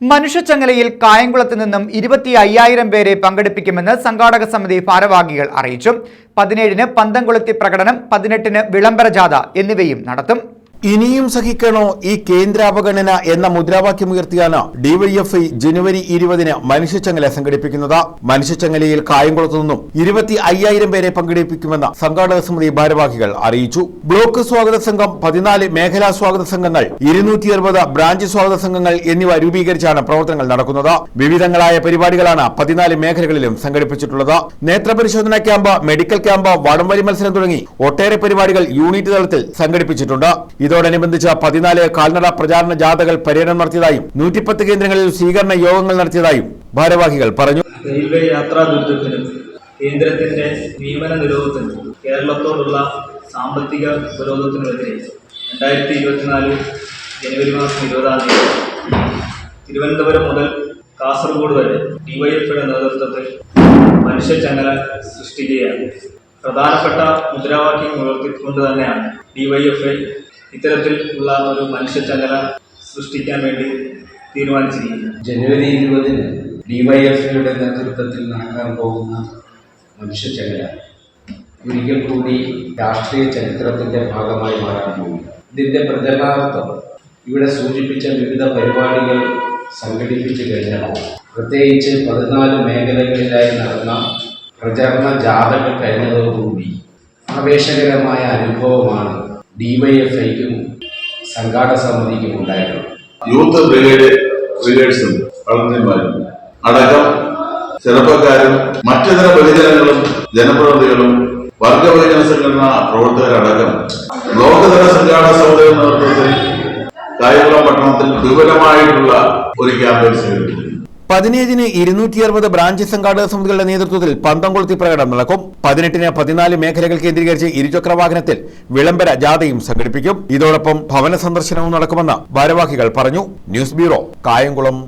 മനുഷ്യച്ചങ്ങലയിൽ കായംകുളത്ത് നിന്നും ഇരുപത്തി അയ്യായിരം പേരെ പങ്കെടുപ്പിക്കുമെന്ന് സംഘാടക സമിതി ഭാരവാഹികൾ അറിയിച്ചു. പതിനേഴിന് പന്തംകുളത്തി പ്രകടനം പതിനെട്ടിന് വിളംബര ജാഥ എന്നിവയും നടത്തും. ഇനിയും സഹിക്കണോ ഈ കേന്ദ്ര അവഗണന എന്ന മുദ്രാവാക്യമുയർത്തിയാണ് ഡിവൈഎഫ്ഐ ജനുവരി ഇരുപതിന് മനുഷ്യച്ചങ്ങല സംഘടിപ്പിക്കുന്നത്. മനുഷ്യച്ചങ്ങലയിൽ കായംകുളത്തു നിന്നും ഇരുപത്തി അയ്യായിരം പേരെ പങ്കെടുപ്പിക്കുമെന്ന് സംഘാടക സമിതി ഭാരവാഹികൾ അറിയിച്ചു. ബ്ലോക്ക് സ്വാഗത സംഘം പതിനാല് മേഖലാ സ്വാഗത സംഘങ്ങൾ ഇരുന്നൂറ്റി അറുപത് ബ്രാഞ്ച് സ്വാഗത സംഘങ്ങൾ എന്നിവ രൂപീകരിച്ചാണ് പ്രവർത്തനങ്ങൾ നടക്കുന്നത്. വിവിധങ്ങളായ പരിപാടികളാണ് പതിനാല് മേഖലകളിലും സംഘടിപ്പിച്ചിട്ടുള്ളത്. നേത്രപരിശോധന ക്യാമ്പ് മെഡിക്കൽ ക്യാമ്പ് വടംവലി മത്സരം തുടങ്ങി ഒട്ടേറെ പരിപാടികൾ യൂണിറ്റ് തലത്തിൽ സംഘടിപ്പിച്ചിട്ടുണ്ട്. ഇതോടനുബന്ധിച്ച് പതിനാല് കാൽനട പ്രചാരണ ജാഥകൾ പര്യടനം നടത്തിയതായും നൂറ്റിപ്പത്ത് കേന്ദ്രങ്ങളിൽ സ്വീകരണ യോഗങ്ങൾ നടത്തിയതായും ഭാരവാഹികൾ പറഞ്ഞു. റെയിൽവേ യാത്രാ ദുരിതത്തിനും കേന്ദ്രത്തിന്റെ നിയമന നിരോധത്തിനും കേരളത്തോടുള്ള സാമ്പത്തിക ഉപരോധത്തിനുമെതിരെ രണ്ടായിരത്തി ഇരുപത്തിനാല് ജനുവരി മാസം ഇരുപതാം തീയതി തിരുവനന്തപുരം മുതൽ കാസർഗോഡ് വരെ ഡിവൈഎഫ്ഐയുടെ നേതൃത്വത്തിൽ മനുഷ്യച്ചങ്ങല സൃഷ്ടിക്കുകയാണ്. പ്രധാനപ്പെട്ട മുദ്രാവാക്യം ഉയർത്തിക്കൊണ്ട് തന്നെയാണ് ഡിവൈഎഫ്ഐ ഇത്തരത്തിൽ ഉള്ള ഒരു മനുഷ്യച്ചങ്ങല സൃഷ്ടിക്കാൻ വേണ്ടി തീരുമാനിച്ചിരിക്കുന്നത് ജനുവരി ഇരുപതിന് ഡിവൈഎഫ്ഐയുടെ നേതൃത്വത്തിൽ നടക്കാൻ പോകുന്ന മനുഷ്യചങ്ങല ഒരിക്കൽ കൂടി രാഷ്ട്രീയ ചരിത്രത്തിന്റെ ഭാഗമായി മാറാൻ പോകുന്നു. ഇതിന്റെ പ്രചരണാർത്ഥം ഇവിടെ സൂചിപ്പിച്ച വിവിധ പരിപാടികൾ സംഘടിപ്പിച്ചു കഴിഞ്ഞപ്പോൾ പ്രത്യേകിച്ച് പതിനാല് മേഖലകളിലായി നടന്ന പ്രചരണ ജാഥകൾ കഴിഞ്ഞതോടുകൂടി ആവേശകരമായ അനുഭവമാണ് ഡിവൈഎഫ്ഐക്കും സംഘാടക സമിതിക്കും ഉണ്ടായിട്ടുണ്ട് അടക്കം ചെറുപ്പക്കാരും മറ്റിതര ബഹുജനങ്ങളും ജനപ്രതിനിധികളും വർഗബഹുജന സംഘടനാ പ്രവർത്തകരടക്കം ബ്ലോക്ക് തല സംഘാടക സമിതിയുടെ നേതൃത്വത്തിൽ കായംകുളം പട്ടണത്തിൽ വിപുലമായിട്ടുള്ള ഒരു ക്യാമ്പയിൻ സംഘടിപ്പിച്ചു. പതിനേഴിന് ഇരുന്നൂറ്റി അറുപത് ബ്രാഞ്ച് സംഘാടക സമിതികളുടെ നേതൃത്വത്തിൽ പന്തംകുളത്തി പ്രകടനം നടക്കും. പതിനെട്ടിന് പതിനാല് മേഖലകൾ കേന്ദ്രീകരിച്ച് ഇരുചക്ര വാഹനത്തിൽ വിളംബര ജാഥയും സംഘടിപ്പിക്കും. ഇതോടൊപ്പം ഭവന സന്ദർശനവും നടക്കുമെന്ന് ഭാരവാഹികൾ പറഞ്ഞു. News bureau Kayamkulam.